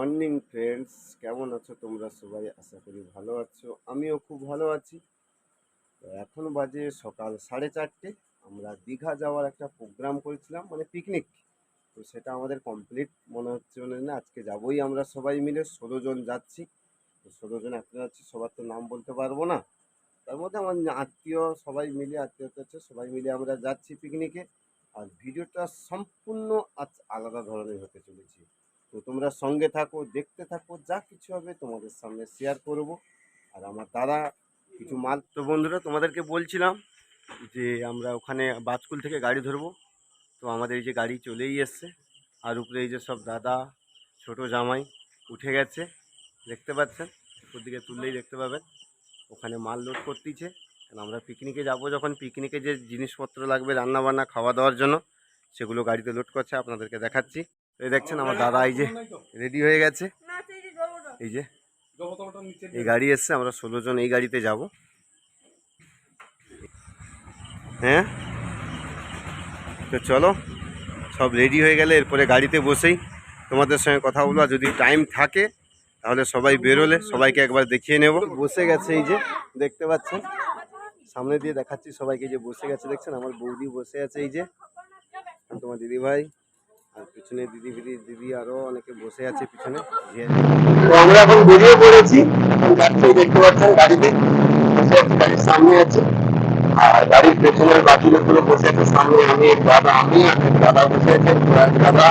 Morning friends, কেমন আছো তোমরা? সবাই আশা করি ভালো আছো। আমিও খুব ভালো আছি। তো এখন বাজে সকাল সাড়ে চারটে। আমরা দীঘা যাওয়ার একটা প্রোগ্রাম করেছিলাম মানে পিকনিক তো সেটা আমাদের কমপ্লিট মনে হচ্ছে মানে না, আজকে যাবোই আমরা সবাই মিলে। ষোলো জন যাচ্ছি। তো ষোলো জন একটা যাচ্ছি, সবার তো নাম বলতে পারব না। তার মধ্যে আমার আত্মীয় সবাই মিলে, আত্মীয় আছে, সবাই মিলে আমরা যাচ্ছি পিকনিকে আর ভিডিওটা সম্পূর্ণ আজ আলাদা ধরনের। তোমরা সঙ্গে থাকো, দেখতে থাকো, যা কিছু হবে তোমাদের সামনে শেয়ার করব। আর আমার দাদা কিছু মাল, তো বন্ধুরা তোমাদেরকে বলছিলাম যে আমরা ওখানে বাজকুল থেকে গাড়ি ধরবো। তো আমাদের এই যে গাড়ি চলেই এসছে। আর উপরে এই যে সব দাদা, ছোট জামাই উঠে গেছে, দেখতে পাচ্ছেন? উপর দিকে তুললেই দেখতে পাবেন। ওখানে মাল লোড করতেইছে কারণ আমরা পিকনিকে যাব যখন। পিকনিকে যে জিনিসপত্র লাগবে রান্না বান্না খাওয়া দাওয়ার জন্য, সেগুলো গাড়িতে লোড করছে। আপনাদেরকে দেখাচ্ছি। এই দেখছেন আমার দাদা, এই যে রেডি হয়ে গেছে। এই যে এই গাড়ি এসছে, আমরা ষোলো জন এই গাড়িতে যাব। হ্যাঁ? তো চলো, সব রেডি হয়ে গেলে এরপরে গাড়িতে বসেই তোমাদের সঙ্গে কথা বলব। যদি টাইম থাকে, তাহলে সবাই বেরোলে, সবাইকে একবার দেখিয়ে নেব। বসে গেছে এই যে, দেখতে পাচ্ছেন? সামনে দিয়ে দেখাচ্ছি সবাইকে যে বসে গেছে। দেখছেন, আমার বৌদি বসে আছে এই যে। তোমার দিদি ভাই আর পিছনে দিদি দিদি দিদি আরও অনেকে বসে আছে পিছনে। আমরা এখন বেরিয়ে পড়েছি। যাচ্ছি দেখতে পাচ্ছেন, গাড়িতে গাড়ির সামনে আছে। আর গাড়ির পেছনের বাকি বসে আছে, সামনে আমি, এক দাদা, আমি দাদা বসে আছে এক দাদা,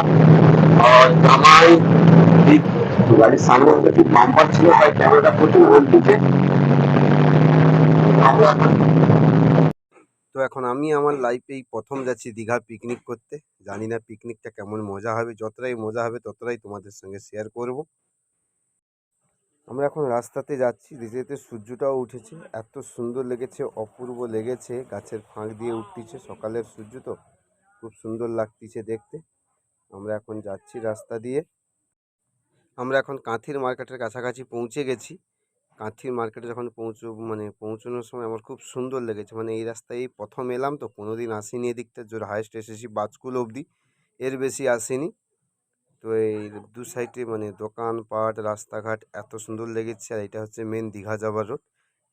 আর জামাই গাড়ির সামনে একটা ঠিক বাম্পার ছিল, তাই ক্যামেরাটা প্রচুর বলতেছে আমরা এখন এখন আমি আমার লাইফে এই প্রথম যাচ্ছি দীঘা পিকনিক করতে। জানি না পিকনিকটা কেমন মজা হবে, যতটাই মজা হবে ততটাই তোমাদের সঙ্গে শেয়ার করব। আমরা এখন রাস্তাতে যাচ্ছি যেতে যেতে সূর্যটাও উঠেছে। এত সুন্দর লেগেছে, অপূর্ব লেগেছে, গাছের ফাঁক দিয়ে উঠতেছে, সকালের সূর্য তো খুব সুন্দর লাগতিছে দেখতে। আমরা এখন যাচ্ছি রাস্তা দিয়ে। আমরা এখন কাঁথির মার্কেটের কাছাকাছি পৌঁছে গেছি। কাঁথির মার্কেটে যখন পৌঁছ মানে পৌঁছানোর সময় আমার খুব সুন্দর লেগেছে। মানে এই রাস্তায় প্রথম এলাম তো কোনো দিন আসিনি এদিকটা জোর। হায়েস্ট এসেছি বাজকুল অবধি। এর বেশি আসিনি। তো এই দু সাইডে মানে দোকানপাট, রাস্তাঘাট এত সুন্দর লেগেছে। আর এটা হচ্ছে মেন দীঘা যাবার রোড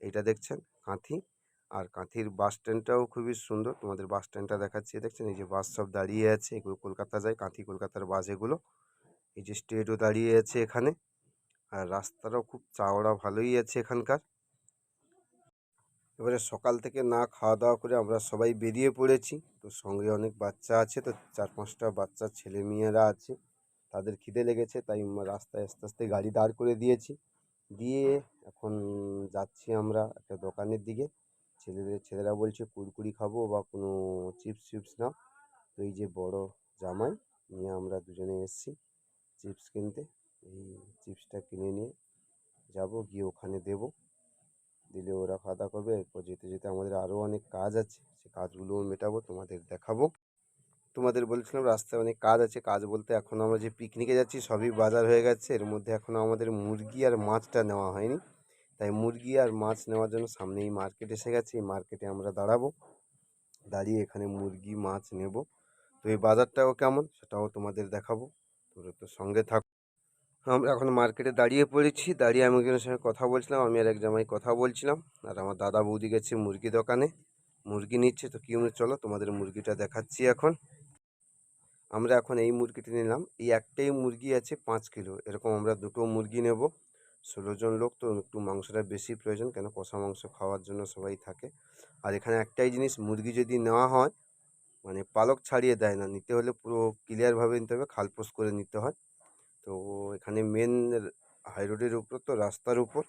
এইটা দেখছেন কাঁথি। আর কাঁথির বাস স্ট্যান্ডটাও খুবই সুন্দর। তোমাদের বাস স্ট্যান্ডটা দেখাচ্ছি। দেখছেন এই যে বাস সব দাঁড়িয়ে আছে। এগুলো কলকাতা যায় কাঁথি কলকাতার বাস এগুলো। এই যে স্টেটও দাঁড়িয়ে আছে এখানে। আর রাস্তাটাও খুব চাওড়া, ভালোই আছে এখানকার। এবারে সকাল থেকে না খাওয়া দাওয়া করে আমরা সবাই বেরিয়ে পড়েছি। তো সঙ্গে অনেক বাচ্চা আছে, তো চার পাঁচটা বাচ্চা, ছেলে মেয়েরা আছে। তাদের খিদে লেগেছে, তাই রাস্তায় আস্তে আস্তে গাড়ি দাঁড় করে দিয়েছি। দিয়ে এখন যাচ্ছি আমরা একটা দোকানের দিকে। ছেলেদের, ছেলেরা বলছে, কুরকুরি খাব বা কোনো চিপস ফিপস নাও। তো এই যে বড় জামাই, নিয়ে আমরা দুজনে এসেছি চিপস কিনতে। এই চিপসটা কিনে নিয়ে যাব, গিয়ে ওখানে দেব। দিলে ওরা খাওয়া দাওয়া করবে। এরপর যেতে যেতে আমাদের আরও অনেক কাজ আছে। সে কাজগুলোও মেটাবো, তোমাদের দেখাবো। তোমাদের বলছিলাম রাস্তায় অনেক কাজ আছে। কাজ বলতে এখন আমরা যে পিকনিকে যাচ্ছি সবই বাজার হয়ে গেছে। এর মধ্যে এখনও আমাদের মুরগি আর মাছটা নেওয়া হয়নি। তাই মুরগি আর মাছ নেওয়ার জন্য সামনেই মার্কেট এসে গেছে। এই মার্কেটে আমরা দাঁড়াবো। দাঁড়িয়ে এখানে মুরগি, মাছ নেব। তো এই বাজারটাও কেমন সেটাও তোমাদের দেখাবো। তোরা তো সঙ্গে থাক। আমরা এখন মার্কেটে দাঁড়িয়ে পড়েছি। দাঁড়িয়ে আমি একজনের সঙ্গে কথা বলছিলাম, আমি আর এক জামাই কথা বলছিলাম। আর আমার দাদা বৌদি গেছে মুরগি দোকানে। মুরগি নিচ্ছে তো কী চলো তোমাদের মুরগিটা দেখাচ্ছি এখন। আমরা এখন এই মুরগিটি নিলাম। এই একটাই মুরগি আছে পাঁচ কিলো। এরকম আমরা দুটো মুরগি নেব। ষোলো জন লোক তো একটু মাংসটা বেশি প্রয়োজন, কেন কষা মাংস খাওয়ার জন্য সবাই থাকে। আর এখানে একটাই জিনিস, মুরগি যদি নেওয়া হয় মানে পালক ছাড়িয়ে দেয় না, নিতে হলে পুরো ক্লিয়ারভাবে নিতে হবে খালপোস করে নিতে হয়। তো এখানে মেন হাই রোডের উপর তো রাস্তার উপর।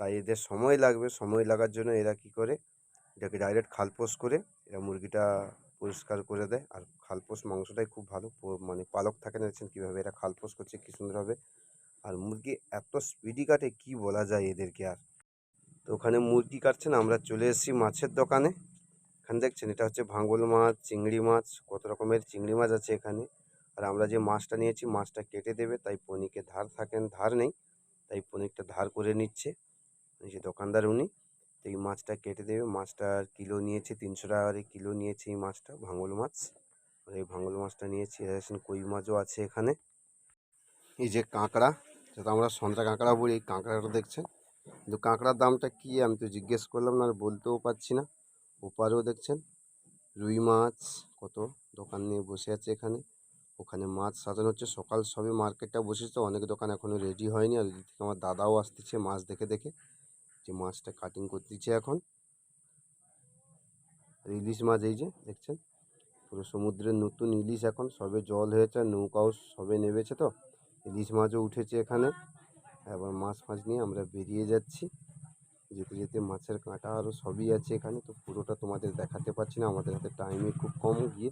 তাই এদের সময় লাগবে। সময় লাগার জন্য এরা কি করে? এটাকে ডাইরেক্ট খালপোস করে এরা মুরগিটা পরিষ্কার করে দেয়। আর খালপোস মাংসটাই খুব ভালো। মানে পালক থাকে না দেখছেন কীভাবে এরা খালপোস করছে, কী সুন্দরভাবে আর মুরগি এত স্পিডি কাটে, কি বলা যায় এদেরকে আর। তো ওখানে মুরগি কাটছেন আমরা চলে এসেছি মাছের দোকানে। এখানে দেখছেন, এটা হচ্ছে ভাঙল মাছ, চিংড়ি মাছ, কত রকমের চিংড়ি মাছ আছে এখানে। আর আমরা যে মাছটা নিয়েছি, মাছটা কেটে দেবে। তাই পনিকে ধার থাকেন, ধার নেই। তাই পনিরটা ধার করে নিচ্ছে। যে দোকানদার উনি, তো এই মাছটা কেটে দেবে। মাছটার কিলো নিয়েছে, তিনশো টাকা করে কিলো নিয়েছে এই মাছটা, ভাঙল মাছ। আর এই ভাঙল মাছটা নিয়েছি দেখছেন কই মাছও আছে এখানে। এই যে কাঁকড়া যেটা আমরা সন্ধ্যা কাঁকড়া বলি, এই কাঁকড়াটা দেখছেন? কিন্তু কাঁকড়ার দামটা কি, আমি তো জিজ্ঞেস করলাম না, আর বলতেও পারছি না। ওপারেও দেখছেন? রুই মাছ কত? দোকান নিয়ে বসে আছে এখানে। ওখানে মাছ সাজানো হচ্ছে। সকাল সবে মার্কেটটা বসেছে। অনেক দোকান এখনও রেডি হয়নি। আর এদিক থেকে আমার দাদাও আসতেছে মাছ দেখে দেখে। যে মাছটা কাটিং করতেছে এখন। আর ইলিশ মাছ এই যে, দেখছেন? পুরো সমুদ্রের নতুন ইলিশ এখন। সবে জল হয়েছে, নৌকাও সবে নেমেছে তো। ইলিশ মাছও উঠেছে এখানে। এবার মাছ ফাছ নিয়ে আমরা বেরিয়ে যাচ্ছি। যেতে যেতে মাছের কাঁটা আরও সবই আছে এখানে। তো পুরোটা তোমাদের দেখাতে পারছি না। আমাদের হাতে টাইমই খুব কম গিয়ে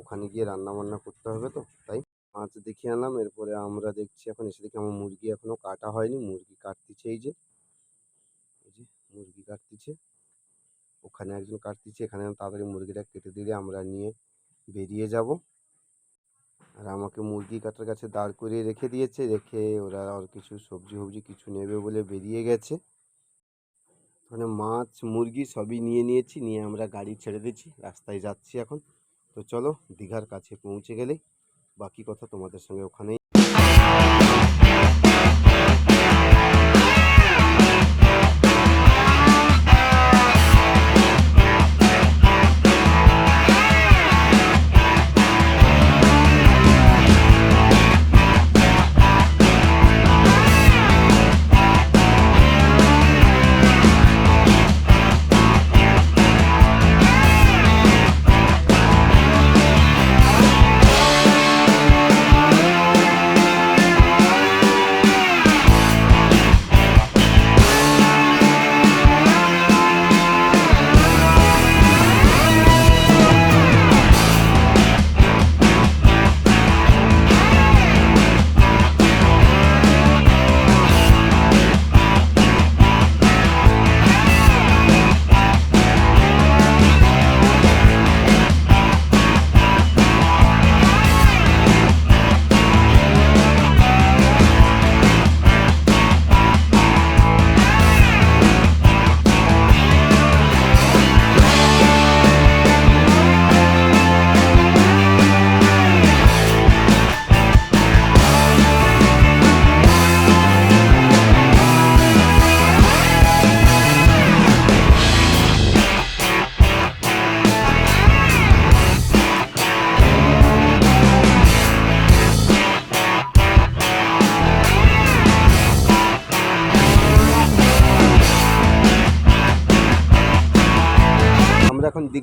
ওখানে গিয়ে রান্না বান্না করতে হবে তো, তাই মাছ দেখিয়ে আনলাম, এরপরে আমরা দেখছি এখন এসে দেখি আমার মুরগি এখনও কাটা হয়নি, মুরগি কাটতিছে এই যে এই যে মুরগি কাটতিছে, ওখানে একজন কাটতিছে, এখানে তাড়াতাড়ি মুরগিটা কেটে দিলে আমরা নিয়ে বেরিয়ে যাব। আর আমাকে মুরগি কাটার কাছে দাঁড় করিয়ে রেখে দিয়েছে, রেখে ওরা আর কিছু সবজি ফবজি কিছু নেবে বলে বেরিয়ে গেছে। মানে মাছ, মুরগি সবই নিয়ে নিয়েছি, নিয়ে আমরা গাড়ি ছেড়ে দিচ্ছি রাস্তায় যাচ্ছি এখন। তো চলো দীঘার কাছে পৌঁছে গেলে বাকি কথা তোমাদের সঙ্গে ওখানেই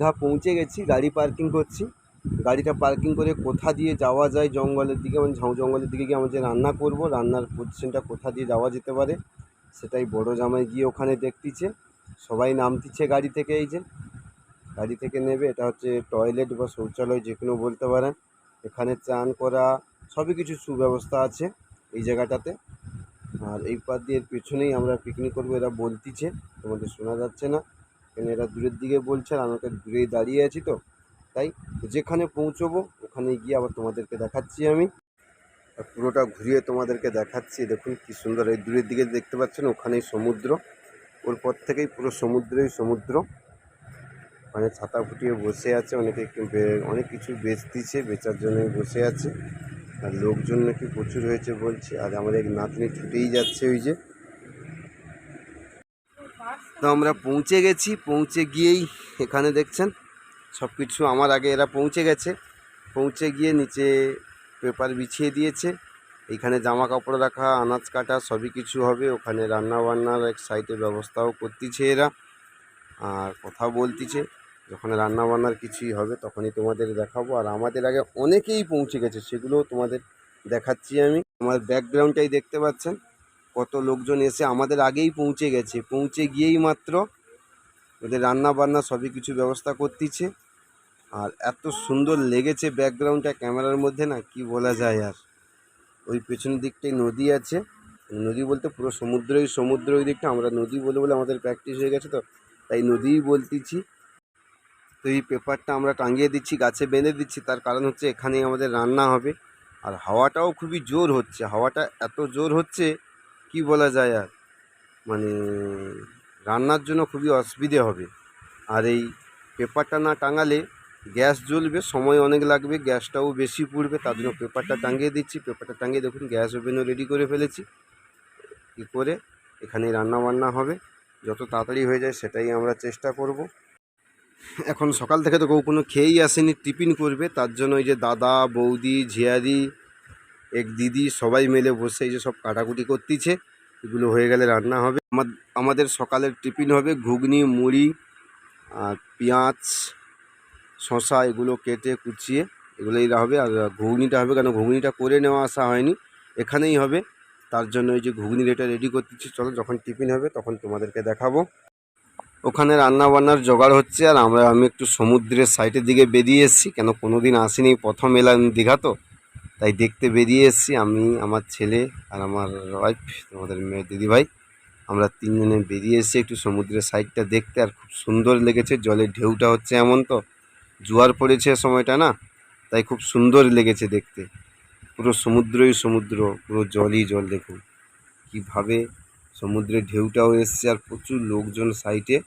দীঘা পৌঁছে গেছি, গাড়ি পার্কিং করছি। গাড়িটা পার্কিং করে কোথা দিয়ে যাওয়া যায় জঙ্গলের দিকে মানে ঝাউ জঙ্গলের দিকে গিয়ে আমরা যে রান্না করব, রান্নার পজিশনটা কোথা দিয়ে যাওয়া যেতে পারে, সেটাই বড় জামাই গিয়ে ওখানে দেখতিছে। সবাই নামতিছে গাড়ি থেকে এই যে। গাড়ি থেকে নেবে, এটা হচ্ছে টয়লেট বা শৌচালয় যে কোনো বলতে পারেন। এখানে চান করা, সবই কিছু সুব্যবস্থা আছে এই জায়গাটাতে। আর এই পাশ দিয়ে পেছনেই আমরা পিকনিক করব, এরা বলতিছে, তোমাদের শোনা যাচ্ছে না। কারণ এরা দূরের দিকে বলছে আর আমাকে দূরেই দাঁড়িয়ে আছি তো। তাই যেখানে পৌঁছবো, ওখানে গিয়ে আবার তোমাদেরকে দেখাচ্ছি আমি। আর পুরোটা ঘুরিয়ে তোমাদেরকে দেখাচ্ছি। দেখুন কি সুন্দর, এই দূরের দিকে দেখতে পাচ্ছেন, ওখানেই সমুদ্র। ওর পর থেকেই পুরো সমুদ্রই সমুদ্র। ওখানে ছাতা ফুটিয়ে বসে আছে, অনেকে অনেক কিছু বেচতিছে, বেচার জন্য বসে আছে। আর লোকজন নাকি প্রচুর হয়েছে বলছে। আর আমাদের নাতনি ছুটেই যাচ্ছে ওই যে। তো আমরা পৌঁছে গেছি, পৌঁছে গিয়েই এখানে দেখছেন সব কিছু আমার আগে এরা পৌঁছে গেছে। পৌঁছে গিয়ে নিচে পেপার বিছিয়ে দিয়েছে। এখানে জামা কাপড় রাখা, আনাজ কাটা, সবই কিছু হবে। ওখানে রান্না বান্নার এক সাইডে ব্যবস্থাও করতেছে এরা। আর কথা বলতিছে, যখন রান্না বান্নার কিছুই হবে তখনই তোমাদের দেখাবো। আর আমাদের আগে অনেকেই পৌঁছে গেছে, সেগুলোও তোমাদের দেখাচ্ছি আমি। আমার ব্যাকগ্রাউন্ডটাই দেখতে পাচ্ছেন। কত লোকজন এসে আমাদের আগেই পৌঁছে গেছে। পৌঁছে গিয়েই মাত্র ওদের রান্না বান্না সবই কিছু ব্যবস্থা করতেছে। আর এত সুন্দর লেগেছে ব্যাকগ্রাউন্ডটা ক্যামেরার মধ্যে না, কি বলা যায় আর। ওই পেছনের দিকটাই নদী আছে। নদী বলতে পুরো সমুদ্রই, সমুদ্র ওই দিকটা। আমরা নদী বলে বলে আমাদের প্র্যাকটিস হয়ে গেছে তো, তাই নদীই বলতেছি। তো এই পেপারটা আমরা টাঙিয়ে দিচ্ছি, গাছে বেঁধে দিচ্ছি। তার কারণ হচ্ছে এখানেই আমাদের রান্না হবে। আর হাওয়াটাও খুবই জোর হচ্ছে। হাওয়াটা এত জোর হচ্ছে কি বলা যায় আর? মানে রান্নার জন্য খুবই অসুবিধে হবে। আর এই পেপারটা না টাঙালে গ্যাস জ্বলবে, সময় অনেক লাগবে, গ্যাসটাও বেশি পুড়বে, তার জন্য পেপারটা টাঙিয়ে দিচ্ছি। পেপারটা টাঙিয়ে দেখুন, গ্যাস ওভেনও রেডি করে ফেলেছি। কী করে এখানে রান্না বান্না হবে। যত তাড়াতাড়ি হয়ে যায় সেটাই আমরা চেষ্টা করব। এখন সকাল থেকে তো কেউ কোনো খেয়েই আসেনি, টিফিন করবে, তার জন্য ওই যে দাদা, বৌদি, ঝিয়ারি এক দিদি সবাই মিলে বসে এই যে সব কাটাকুটি করতেছে, এগুলো হয়ে গেলে রান্না হবে। আমা- আমাদের সকালের টিফিন হবে ঘুগনি, মুড়ি আর পেঁয়াজ শশা এগুলো কেটে কুচিয়ে এগুলোই হবে। আর ঘুগনিটা হবে কেন ঘুগনিটা করে নেওয়া আসা হয়নি, এখানেই হবে। তার জন্য এই যে ঘুগনির এটা রেডি করতেছি। চলো যখন টিফিন হবে তখন তোমাদেরকে দেখাবো। ওখানে রান্না বান্নার জোগাড় হচ্ছে আর আমরা, আমি একটু সমুদ্রের সাইডের দিকে বেরিয়ে এসেছি। কেন কোনো দিন আসিনি প্রথম এলাম দীঘা তো। তাই দেখতে বেরিয়ে এসেছি। আমি, আমার ছেলে আর আমার ওয়াইফ তোমাদের মেয়ে দিদিভাই, আমরা তিনজনে বেরিয়ে এসেছি একটু সমুদ্রের সাইডটা দেখতে। আর খুব সুন্দর লেগেছে, জলের ঢেউটা হচ্ছে এমন তো, জোয়ার পড়েছে সময়টা না, তাই খুব সুন্দর লেগেছে দেখতে। পুরো সমুদ্রই সমুদ্র, পুরো জলই জল, দেখুন। কীভাবে সমুদ্রের ঢেউটাও এসছে, আর প্রচুর লোকজন সাইডে